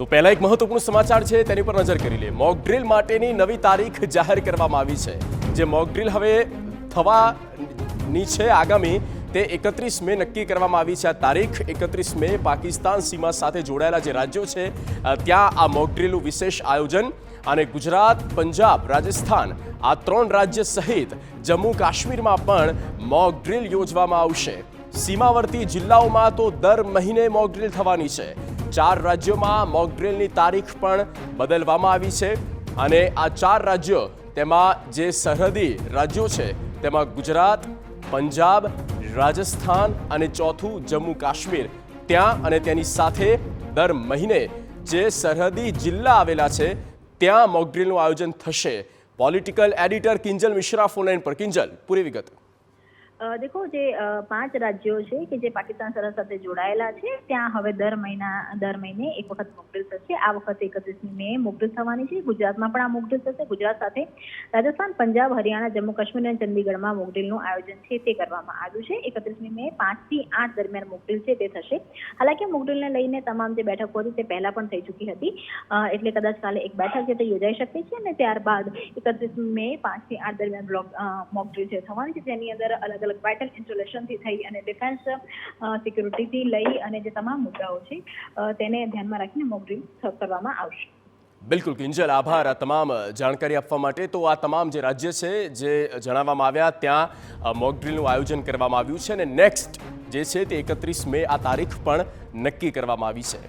તો પહેલા એક મહત્વપૂર્ણ સમાચાર છે, તેની પર નજર કરી લે મોક ડ્રિલ માટેની નવી તારીખ જાહેર કરવામાં આવી છે. જે મોક ડ્રિલ હવે થવાની છે આગામી, તે એકત્રીસ મે નક્કી કરવામાં આવી છે. આ તારીખ એકત્રીસ મે પાકિસ્તાન સીમા સાથે જોડાયેલા જે રાજ્યો છે ત્યાં આ મોક ડ્રિલનું વિશેષ આયોજન અને ગુજરાત, પંજાબ, રાજસ્થાન, આ ત્રણ રાજ્ય સહિત જમ્મુ કાશ્મીરમાં પણ મોક ડ્રિલ યોજવામાં આવશે. સીમાવર્તી જિલ્લાઓમાં તો દર મહિને મોક ડ્રિલ થવાની છે. ચાર રાજ્યોમાં મોકડ્રીલની તારીખ પણ બદલવામાં આવી છે અને આ ચાર રાજ્યો તેમાં જે સરહદી રાજ્યો છે તેમાં ગુજરાત, પંજાબ, રાજસ્થાન અને ચોથું જમ્મુ કાશ્મીર. ત્યાં અને તેની સાથે દર મહિને જે સરહદી જિલ્લા આવેલા છે, ત્યાં મોકડ્રીલનું આયોજન થશે. Political editor Kinjal Mishra phone line પર. કિંજલ, પૂરી વિગત. દેખો જે પાંચ રાજ્યો છે કે જે પાકિસ્તાન સરહદ સાથે જોડાયેલા છે, ત્યાં હવે દર મહિના, દર મહિને એક વખત મોકડ્રીલ થશે. આ વખતે એકત્રીસમી મે મોકડ્રીલ થવાની છે. ગુજરાતમાં પણ આ મોકડ્રીલ થશે. ગુજરાત સાથે રાજસ્થાન, પંજાબ, હરિયાણા, જમ્મુ, કાશ્મીર અને ચંદીગઢમાં મોકડ્રીલનું આયોજન છે તે કરવામાં આવ્યું છે. એકત્રીસમી મે પાંચથી આઠ દરમિયાન મોકડ્રીલ છે તે થશે. હાલાકી મોકડ્રીલને લઈને તમામ જે બેઠકો હતી તે પહેલા પણ થઈ ચૂકી હતી. એટલે કદાચ કાલે એક બેઠક છે તે યોજાઈ શકે છે અને ત્યારબાદ એકત્રીસમી મે પાંચથી આઠ દરમિયાન બ્લોક મોકડ્રીલ છે, થવાની છે. જેની અંદર અલગ અલગ વાઇટલ ઇન્સ્ટોલેશનથી થઈ અને ડિફેન્સ સિક્યુરિટીથી લઈ અને જે તમામ મુદ્દાઓ છે તેને ધ્યાનમાં રાખીને મોકડ્રીલ કરવામાં આવશે. બિલકુલ, કિંજલ આભાર આ તમામ જાણકારી આપવા માટે. તો આ તમામ જે રાજ્ય છે, જે જણાવવામાં આવ્યા, ત્યાં મોક ડ્રીલનું આયોજન કરવામાં આવ્યું છે અને નેક્સ્ટ જે છે તે એકત્રીસ મે આ તારીખ પણ નક્કી કરવામાં આવી છે.